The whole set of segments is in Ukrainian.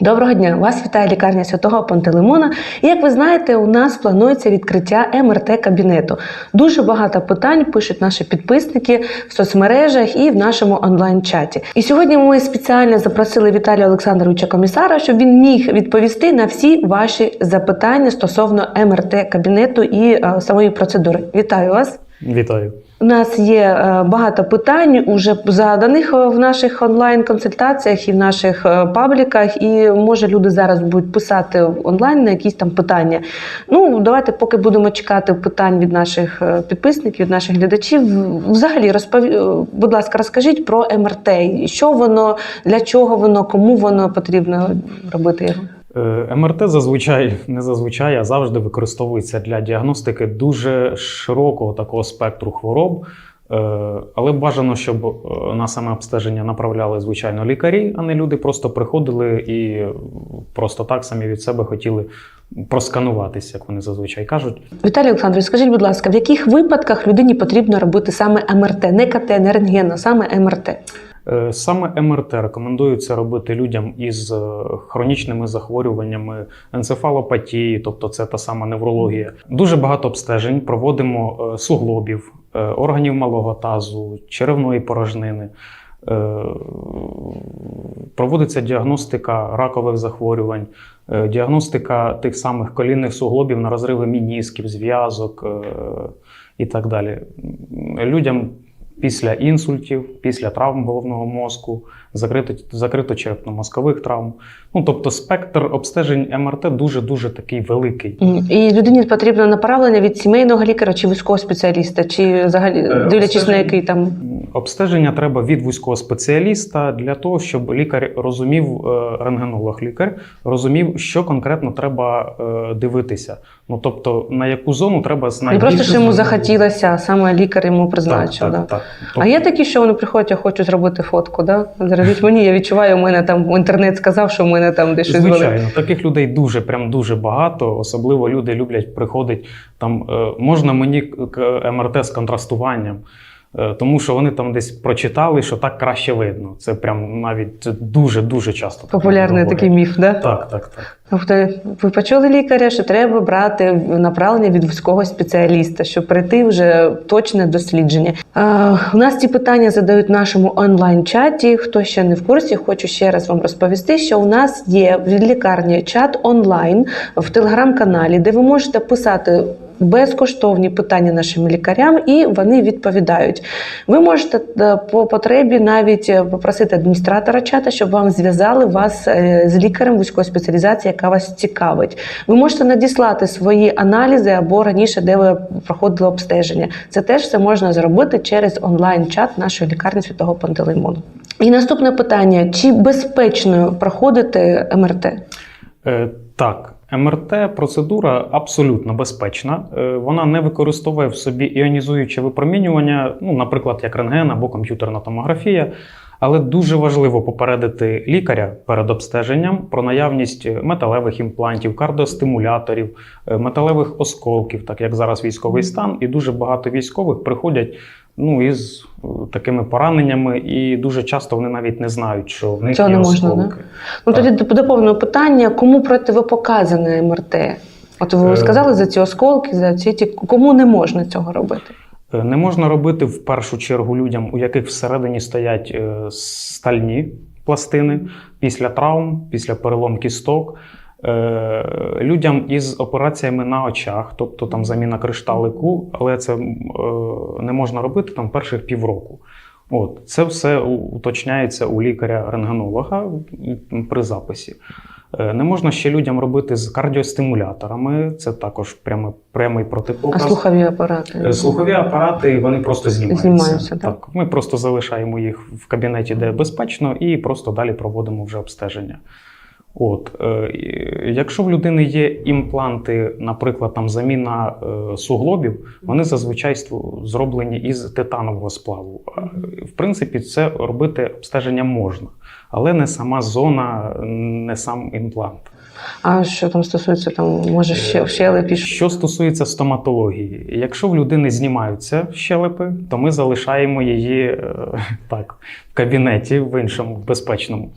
Доброго дня! Вас вітає лікарня святого Пантелеймона. І як ви знаєте, у нас планується відкриття МРТ-кабінету. Дуже багато питань пишуть наші підписники в соцмережах і в нашому онлайн-чаті. І сьогодні ми спеціально запросили Віталія Олександровича комісара, щоб він міг відповісти на всі ваші запитання стосовно МРТ-кабінету і е, самої процедури. Вітаю вас! Вітаю. У нас є е, багато питань уже заданих е, в наших онлайн-консультаціях і в наших е, пабліках. І може люди зараз будуть писати онлайн на якісь там питання. Ну давайте, поки будемо чекати питань від наших підписників, від наших глядачів. Взагалі, розпов... е, будь ласка, розкажіть про МРТ. Що воно, для чого воно, кому воно потрібно робити його? Е, МРТ зазвичай не зазвичай, а завжди використовується для діагностики дуже широкого такого спектру хвороб. Е, Але бажано, щоб е, на саме обстеження направляли звичайно лікарі, а не люди просто приходили і просто так самі від себе хотіли проскануватися, як вони зазвичай кажуть. Віталій Олександрович, скажіть, будь ласка, в яких випадках людині потрібно робити саме МРТ, не КТ, не рентген, а саме МРТ? Е, Саме МРТ рекомендується робити людям із е, хронічними захворюваннями енцефалопатії, тобто це та сама неврологія. Дуже багато обстежень проводимо е, суглобів, органів малого тазу, черевної порожнини. Проводиться діагностика ракових захворювань, діагностика тих самих колінних суглобів на розриви мінісків, зв'язок і так далі. Людям після інсультів, після травм головного мозку, закрито, закрито-черепно-мозкових травм. Ну, тобто спектр обстежень МРТ дуже-дуже такий великий. І людині потрібно направлення від сімейного лікаря чи військового спеціаліста, чи взагалі Е, дивлячись на який там Обстеження треба від вузького спеціаліста для того, щоб лікар розумів, е, рентгенолог-лікар розумів, що конкретно треба е, дивитися. Ну тобто на яку зону треба не знайти. просто що йому захотілося, а саме лікар йому призначив. Так, да. так, так. А є такі, що вони приходять, я хочу зробити фотку. Да? Зробіть мені, я відчуваю, у мене там інтернет сказав, що у мене там десь щось. Звичайно, таких людей дуже, прям дуже багато. Особливо люди люблять приходить там. е, Можна мені МРТ з контрастуванням, тому що вони там десь прочитали, що так краще видно. Це прям навіть дуже дуже часто. Популярний такий міф, да? Так, так, так. Тобто ви почули лікаря, що треба брати направлення від вузького спеціаліста, щоб пройти вже точне дослідження. Е, у нас ці питання задають в нашому онлайн-чаті. Хто ще не в курсі, хочу ще раз вам розповісти, що у нас є від лікарні чат онлайн в телеграм-каналі, де ви можете писати. Безкоштовні питання нашим лікарям, і вони відповідають. Ви можете е, по потребі навіть е, попросити адміністратора чата, щоб вам зв'язали вас е, з лікарем вузької спеціалізації, яка вас цікавить. Ви можете надіслати свої аналізи або раніше, де ви проходили обстеження. Це теж все можна зробити через онлайн-чат нашої лікарні святого Пантелеймону. І наступне питання: чи безпечно проходити МРТ? Е, так, МРТ процедура абсолютно безпечна. Е, вона не використовує в собі іонізуюче випромінювання, ну, наприклад, як рентген або комп'ютерна томографія. Але дуже важливо попередити лікаря перед обстеженням про наявність металевих імплантів, кардіостимуляторів, е, металевих осколків, так як зараз військовий стан, і дуже багато військових приходять ну, із е, такими пораненнями, і дуже часто вони навіть не знають, що в них Цього є не можна, осколки. Ну Так. тоді доповнено питання: кому противопоказане МРТ? От ви Е. сказали за ці осколки, за ці ті, кому не можна цього робити? Е, Не можна робити в першу чергу людям, у яких всередині стоять стальні пластини після травм, після перелом кісток. Е, Людям із операціями на очах, тобто там заміна кришталику, але це е, не можна робити там перших півроку. От це все уточняється у лікаря-рентгенолога при записі. Е, Не можна ще людям робити з кардіостимуляторами. Це також прямо прямий А слухові апарати? Слухові апарати вони просто знімаються. Знімаються, так. Ми просто залишаємо їх в кабінеті, де безпечно, і просто далі проводимо вже обстеження. От, е, якщо в людини є імпланти, наприклад, там заміна е, суглобів, вони зазвичай зроблені із титанового сплаву. В принципі, це робити обстеження можна, але не сама зона, не сам імплант. А що там стосується там, може, ще щелепі? Що стосується стоматології, якщо в людини знімаються щелепи, то ми залишаємо її е, так в кабінеті в іншому в безпечному.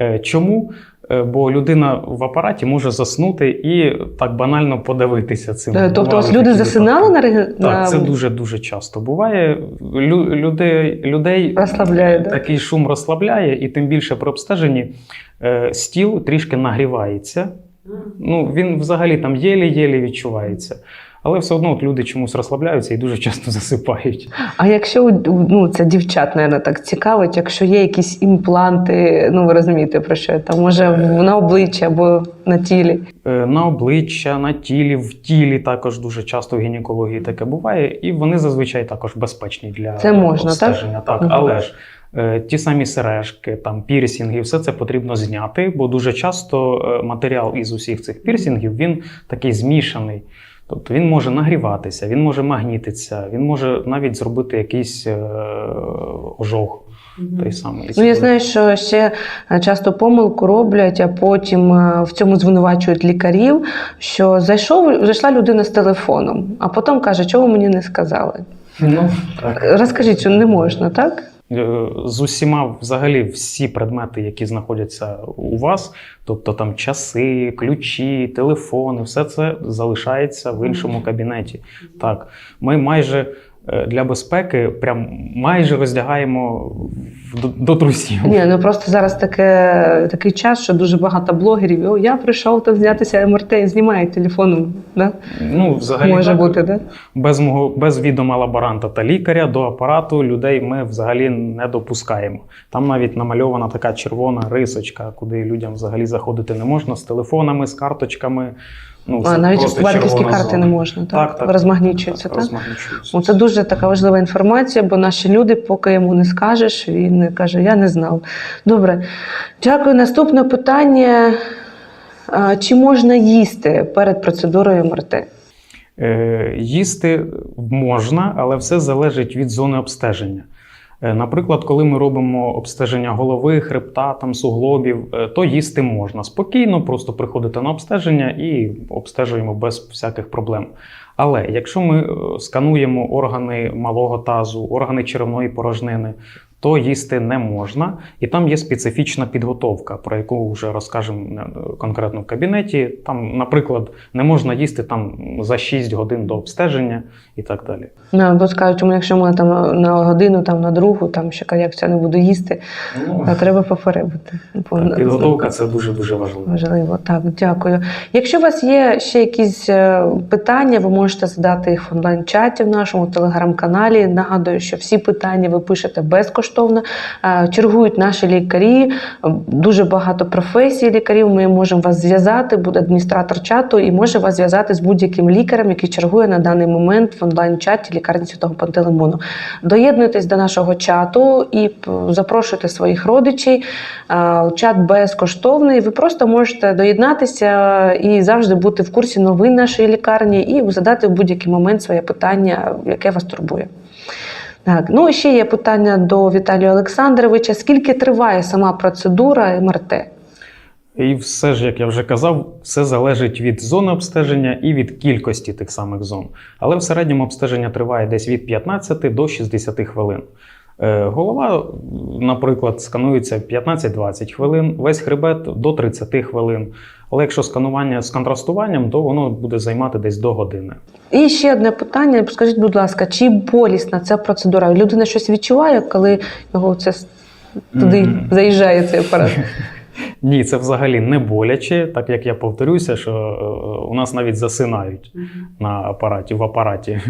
Е, Чому? Е, бо людина в апараті може заснути і так банально подивитися цим. Тобто, Бували ось люди засинали на Так, це дуже дуже часто буває. Лю, людей, людей розслабляє. Да? такий шум розслабляє, і тим більше при обстеженні е, стіл трішки нагрівається. Ну, він взагалі там єлі-єлі відчувається. Але все одно от люди чомусь розслабляються і дуже часто засипають. А якщо ну це дівчат, наверное, так цікавить, якщо є якісь імпланти, ну ви розумієте про що там, може на обличчі або на тілі. Е, На обличчя, на тілі, в тілі також дуже часто в гінекології таке буває, і вони зазвичай також безпечні для Це можна, обстеження. Так, Мгм. але ж е, ті самі сережки, там пірсінги, все це потрібно зняти, бо дуже часто е, матеріал із усіх цих пірсінгів він такий змішаний. Тобто він може нагріватися, він може магнітитися, він може навіть зробити якийсь е, ожог. Той самий. Ну я знаю, що ще е, часто помилку роблять, а потім е, в цьому звинувачують лікарів. Що зайшов, зайшла людина з телефоном, а потім каже, чого мені не сказали. Ну, так. Розкажіть, що не можна, так? Е, з усіма взагалі всі предмети, які знаходяться у вас, тобто там часи, ключі, телефони, все це залишається в іншому кабінеті. Так, ми майже для безпеки прям майже роздягаємо до, до трусів. Ні, ну просто зараз таке, такий час, що дуже багато блогерів. О, я прийшов там знятися МРТ і знімаю телефоном. Да? Ну, взагалі Може так, бути, да? без мого без відома лаборанта та лікаря до апарату людей ми взагалі не допускаємо. Там навіть намальована така червона рисочка, куди людям взагалі заходити не можна з телефонами, з карточками. Ну, А навіть просто банківські карти зона. не можна, так? Так, так. Розмагнічуються, так? Розмагнічуються. Ну, Це дуже така важлива інформація, бо наші люди, поки йому не скажеш, він каже: Я не знав. Добре, дякую. Наступне питання: чи можна їсти перед процедурою МРТ? Е, Їсти можна, але все залежить від зони обстеження. Е, Наприклад, коли ми робимо обстеження голови, хребта, там, суглобів, е, то їсти можна спокійно, просто приходите на обстеження і обстежуємо без всяких проблем. Але якщо ми е, скануємо органи малого тазу, органи черевної порожнини, то їсти не можна, і там є специфічна підготовка, про яку вже розкажемо е, конкретно в кабінеті. Там, наприклад, не можна їсти там за 6 годин до обстеження і так далі. Ну, бо скажуть, «Чому якщо ми там на годину, там на другу, там ще як не буду їсти, то треба попередити. Бо Так, підготовка це дуже дуже важливо. Важливо, так, дякую. Якщо у вас є ще якісь е, питання, ви можете задати їх в онлайн-чаті в нашому телеграм-каналі. Нагадую, що всі питання ви пишете безкоштовно. Е, Чергують наші лікарі, дуже багато професій лікарів. Ми можемо вас зв'язати, буде адміністратор чату і може вас зв'язати з будь-яким лікарем, який чергує на даний момент в онлайн-чаті лікарні Святого Пантелеймону. Доєднуйтесь до нашого чату і запрошуйте своїх родичів. Е, Чат безкоштовний. Ви просто можете доєднатися і завжди бути в курсі новин нашої лікарні і задати в будь-який момент своє питання, яке вас турбує. Так, ну і ще є питання до Віталія Олександровича. Скільки триває сама процедура МРТ? І все ж, як я вже казав, все залежить від зони обстеження і від кількості тих самих зон. Але в середньому обстеження триває десь від 15 до 60 хвилин. Е, Голова, наприклад, сканується 15-20 хвилин, весь хребет до 30 хвилин. Але якщо сканування з контрастуванням, то воно буде займати десь до години. І ще одне питання. Скажіть, будь ласка, чи болісна ця процедура? Людина щось відчуває, коли його це туди Мгм. заїжджає цей апарат? Ні, це взагалі не боляче, так як я повторюся, що е, у нас навіть засинають на апараті в апараті.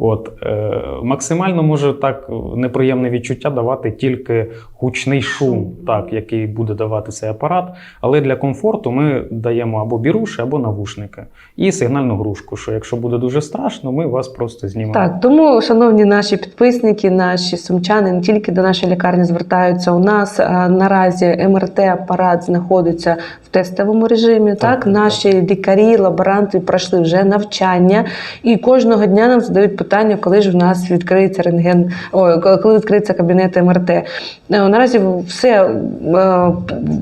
От е, максимально може так неприємне відчуття давати тільки гучний шум, так, який буде давати цей апарат. Але для комфорту ми даємо або біруші, або навушники і сигнальну грушку. Що якщо буде дуже страшно, ми вас просто знімаємо. Так, тому, шановні наші підписники, наші сумчани не тільки до нашої лікарні звертаються. У нас а, наразі МРТ-апарат знаходиться в тестовому режимі. Так, так, наші лікарі, лаборанти пройшли вже навчання, і кожного дня нам задають питання. Питання, коли ж в нас відкриється рентген, ой, коли- відкриється кабінет МРТ. Е, Наразі все е,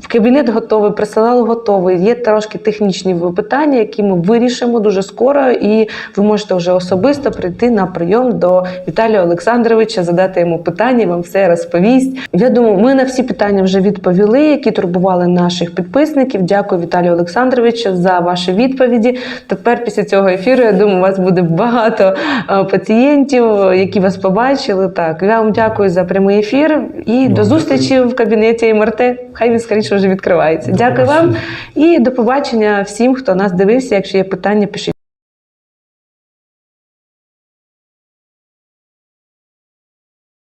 кабінет готовий, персонал готовий. Є трошки технічні питання, які ми вирішимо дуже скоро, і ви можете вже особисто прийти на прийом до Віталія Олександровича, задати йому питання, вам все розповість. Я думаю, ми на всі питання вже відповіли, які турбували наших підписників. Дякую, Віталію Олександровичу, за ваші відповіді. Тепер після цього ефіру, я думаю, у вас буде багато е, пацієнтів, які вас побачили. Так, я вам дякую за прямий ефір і до Вам зустрічі в кабінеті МРТ. Хай він скоріше вже відкривається. До Дякую вам і до побачення всім, хто нас дивився. Якщо є питання, пишіть.